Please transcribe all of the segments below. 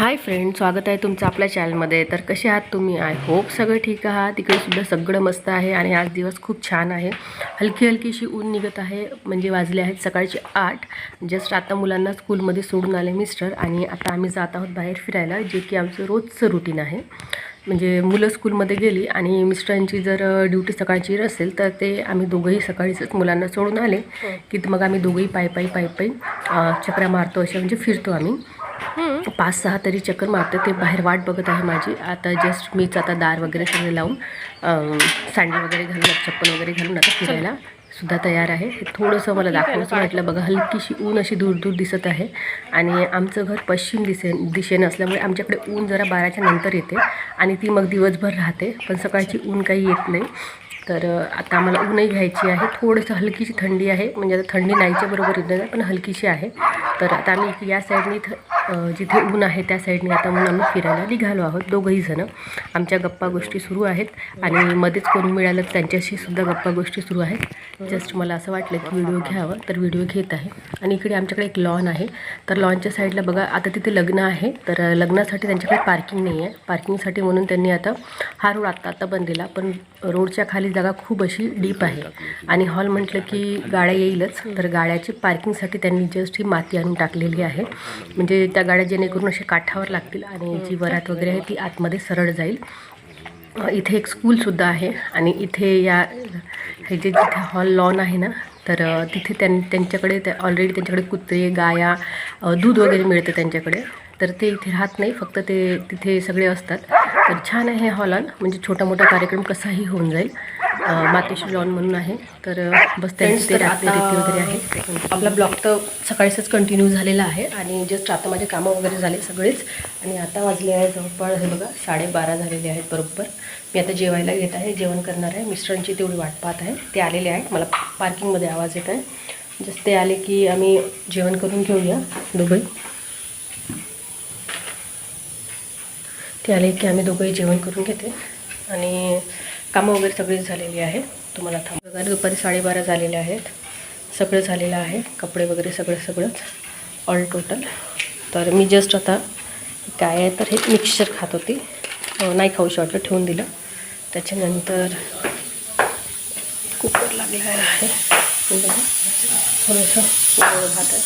Hi friend स्वागत आहे तुमचं आपल्या चॅनलमध्ये तर कसे आहात तुम्ही? आय होप सगळं ठीक आहात. तिकडे सुद्धा सगळं मस्त आहे आणि आज दिवस खूप छान आहे. हलकी हलकीशी ऊन निघत आहे म्हणजे वाजले आहेत सकाळचे आठ. जस्ट आता मुलांना स्कूलमध्ये सोडून आले मिस्टर आणि आता आम्ही जात आहोत बाहेर फिरायला जे की आमचं रोजचं रुटीन आहे. म्हणजे मुलं स्कूलमध्ये गेली आणि मिस्टरांची जर ड्युटी सकाळची असेल तर ते आम्ही दोघंही सकाळीच मुलांना सोडून आले. की मग आम्ही दोघंही पायी पायी पायी पायी चक्रा मारतो अशा म्हणजे फिरतो आम्ही. पाच सहा तरी चक्कर मारते ते बाहेर वाट बघत आहे माझी. आता जस्ट मीच आता दार वगैरे सगळे लावून सँडल वगैरे घालून चप्पल वगैरे घालून आता फिरायला सुद्धा तयार आहे. हे थोडंसं मला दाखवायचं म्हटलं बघा हलकीशी ऊन अशी दूर दूर दिसत आहे. आणि आमचं घर पश्चिम दिशे दिशेनं असल्यामुळे आमच्याकडे ऊन जरा बाराच्या नंतर येते आणि ती मग दिवसभर राहते. पण सकाळची ऊन काही येत नाही. तर आता आम्हाला ऊनही घ्यायची आहे. थोडंसं हलकीशी थंडी आहे. म्हणजे आता थंडी नाहीच्या बरोबर येत नाही पण हलकीशी आहे. तर आता आम्ही या साईडने थ जिथे ऊन आहे त्या साईडने आता म्हणून आम्ही फिरायला निघालो आहोत दोघंही जणं. आमच्या गप्पा गोष्टी सुरू आहेत आणि मध्येच कोणी मिळालं त्यांच्याशी सुद्धा गप्पा गोष्टी सुरू आहेत. जस्ट मला असं वाटलं की व्हिडिओ घ्यावं तर व्हिडिओ घेत आहे. आणि इकडे आमच्याकडे एक लॉन आहे. तर लॉनच्या साईडला बघा आता तिथे लग्न आहे. तर लग्नासाठी त्यांच्याकडे पार्किंग नाही आहे. पार्किंगसाठी म्हणून त्यांनी आता हा रोड आत्ता आत्ता बनलेला पण रोडच्या खाली जागा खूप अशी डीप आहे. आणि हॉल म्हटलं की गाड्या येईलच तर गाड्याची पार्किंगसाठी त्यांनी जस्ट ही माती आणून टाकलेली आहे. म्हणजे त्या गाड्या जेणेकरून असे काठावर लागतील आणि जी वरात वगैरे आहे ती आतमध्ये सरळ जाईल. इथे एक स्कूलसुद्धा आहे आणि इथे या हे जे जिथे हॉल लॉन आहे ना तर तिथे त्यां त्यांच्याकडे त्या ऑलरेडी त्यांच्याकडे कुत्रे गाया दूध वगैरे मिळतं त्यांच्याकडे. तर ते इथे राहत नाही फक्त ते तिथे सगळे असतात. तर छान आहे हॉल म्हणजे छोटा मोठा कार्यक्रम कसाही होऊन जाईल. अ, मातेश्वर लॉन म्हणून आहे. तर बस त्यांची ते वगैरे आहे. आपला ब्लॉग तर सकाळीच कंटिन्यू झालेला आहे आणि जस्ट आता माझे कामं वगैरे झाले सगळेच. आणि आता वाजले आहे जवळपास हे बघा साडेबारा झालेले आहेत बरोबर. मी आता जेवायला घेत आहे जेवण करणार आहे. मिस्टरांची तेवढी वाट पाहत आहे. ते आलेले आहेत. मला पार्किंगमध्ये आवाज येत आहे जस्ट ते आले की आम्ही जेवण करून घेऊया दोघंही. ते आले की आम्ही दोघंही जेवण करून घेते. आणि कामं वगैरे सगळीच झालेली आहे तुम्हाला थांब वगैरे दुपारी साडेबारा झालेले आहेत. सगळं झालेलं आहे. कपडे वगैरे सगळं सगळंच. ऑल टोटल तर मी जस्ट आता काय आहे तर हे मिक्सचर खात होती. हो, नाही खाऊशी वाटलं ठेवून दिलं. त्याच्यानंतर कुकर लागलेला आहे. थोडंसं भात आहे.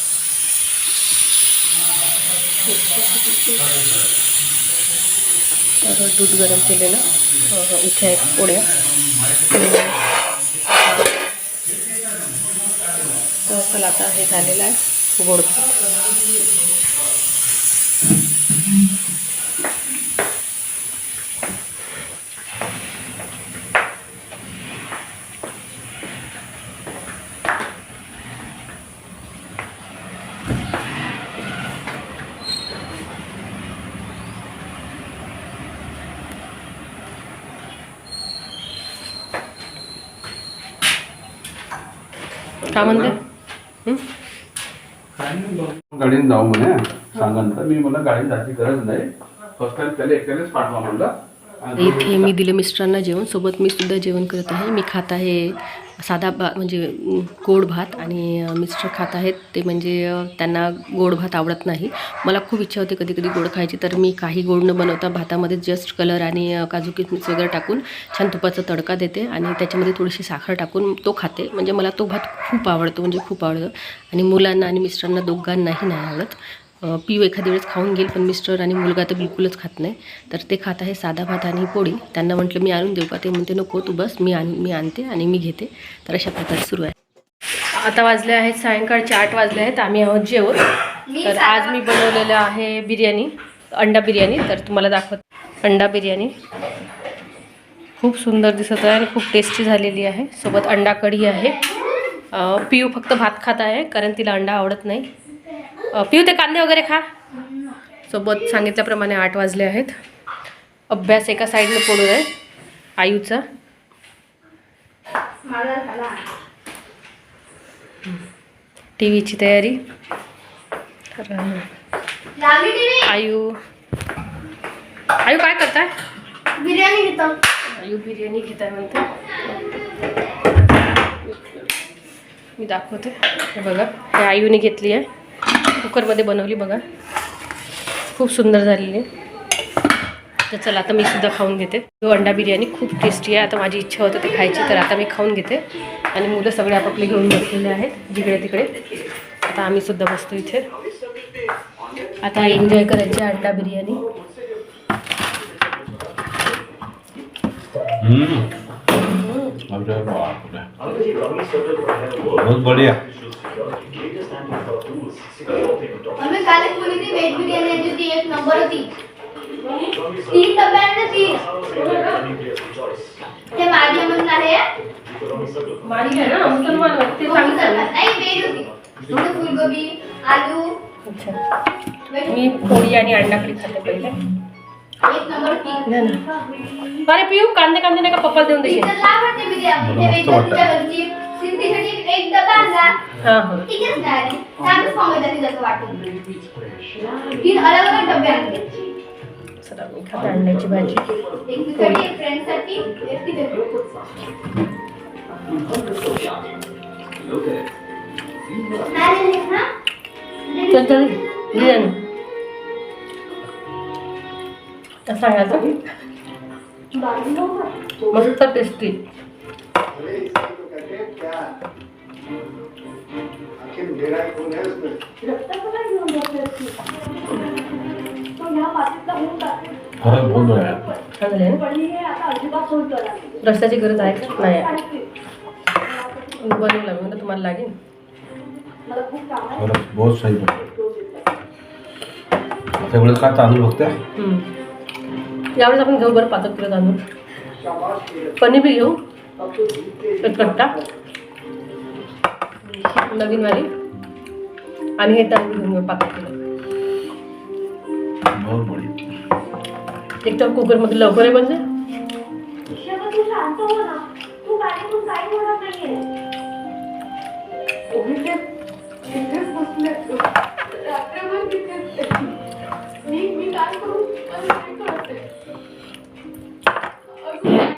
तर दूध गरम केलेलं. इथे आहेत पोळ्या तर चला आता हे झालेलं आहे. गोड काय म्हणते? गाडीने जाऊ म्हणे. सांगा मी मला गाडी जायची गरज नाही. फर्स्ट टाइम त्याला एकट्यानेच पाठवा म्हणलं. इथे मी दिलं मिस्टरांना जेवण. सोबत मी सुद्धा जेवण करत आहे. मी खात आहे साधा भा म्हणजे गोड भात आणि मिस्टर खात आहेत. ते म्हणजे त्यांना गोड भात आवडत नाही. मला खूप इच्छा होते कधी कधी गोड खायची तर मी काही गोड न बनवता भातामध्ये जस्ट कलर आणि काजू किसमिस वगैरे टाकून छान तुपाचा तडका देते आणि त्याच्यामध्ये थोडीशी साखर टाकून तो खाते. म्हणजे मला तो भात खूप आवडतो म्हणजे खूप आवडतो. आणि मुलांना आणि मिस्टरांना दोघांनाही नाही आवडत. पिऊ एखाद्या वेळेस खाऊन घेईल पण मिस्टर आणि मुलगा तर बिलकुलच खात नाही. तर ते खात आहे साधा भात आणि पोळी. त्यांना म्हटलं मी आणून देऊ का? ते म्हणते नको तू बस मी आण मी आणते आणि मी घेते. तर अशा प्रकारे सुरू आहे. आता वाजले आहेत सायंकाळचे आठ वाजले आहेत. आम्ही आहोत जेवण. तर आज मी बनवलेलं आहे बिर्याणी अंडा बिर्याणी. तर तुम्हाला दाखवत. अंडा बिर्याणी. खूप सुंदर दिसत आहे आणि खूप टेस्टी झालेली आहे. सोबत अंडा कढी आहे. पिऊ फक्त भात खात आहे कारण तिला अंडा आवडत नाही. पिऊ ते कांदे वगैरे खा. सोबत सांगितल्याप्रमाणे आठ वाजले आहेत. अभ्यास एका साईडने पडून आहे आयूचा टी व्हीची तयारी. आयू. आयू काय करताय? बिर्याणी घेतो. आयू बिर्याणी घेत आहे म्हणते. मी दाखवते. हे बघा हे आयूने घेतली आहे. कुकरमध्ये बनवली बघा. खूप सुंदर झालेली आहे. तर चला आता मी सुद्धा खाऊन घेते. तो अंडा बिर्याणी खूप टेस्टी आहे. आता माझी इच्छा होतं ते खायची तर आता मी खाऊन घेते. आणि मुलं सगळे आपापले घेऊन बसलेले आहेत जिकडे तिकडे. आता आम्ही सुद्धा बसतो इथे. आता एन्जॉय करायची अंडा बिर्याणी. बहुत बढ़िया. आम्ही कालच बोलली ती व्हेज बिर्याणी आली होती एक नंबर होती. तीन डब्बे आणले तीन ते माझ्या म्हणून आहे माडी आहे ना मुसलमान ते सांगितलं ना. नाही व्हेज होती. थोडं फुलगोबी आलू. अच्छा. व्हेज मी पोळी आणि अंडा करी खाते पहिले. एक नंबर होती. नाही ना. अरे पिऊ कांदे कांदे नाही का पप्पा देऊन देशील? तिथं काय वाटते बिर्याणी ते मस्त वेगळं वाटतं. घरची. हां हां चला मी खाते अंड्याची भाजी? तर तर बिर्याणी तर सांगायचं मस्त टेस्टी खरंच बहुत है रस्त्याची गरज आहे का? नाही आहे. बनवू ना तुम्हाला लागेल. बहुत सही सगळं का तांदूळ. यावेळेस आपण घेऊ बरं पाच किलो तांदूळ. पनीर बी घेऊ. कट्टा नवीन वाली. आणि हे तांदूळ घेऊन घेऊ पाच किलो कुकरमध्ये लवकर म्हणजे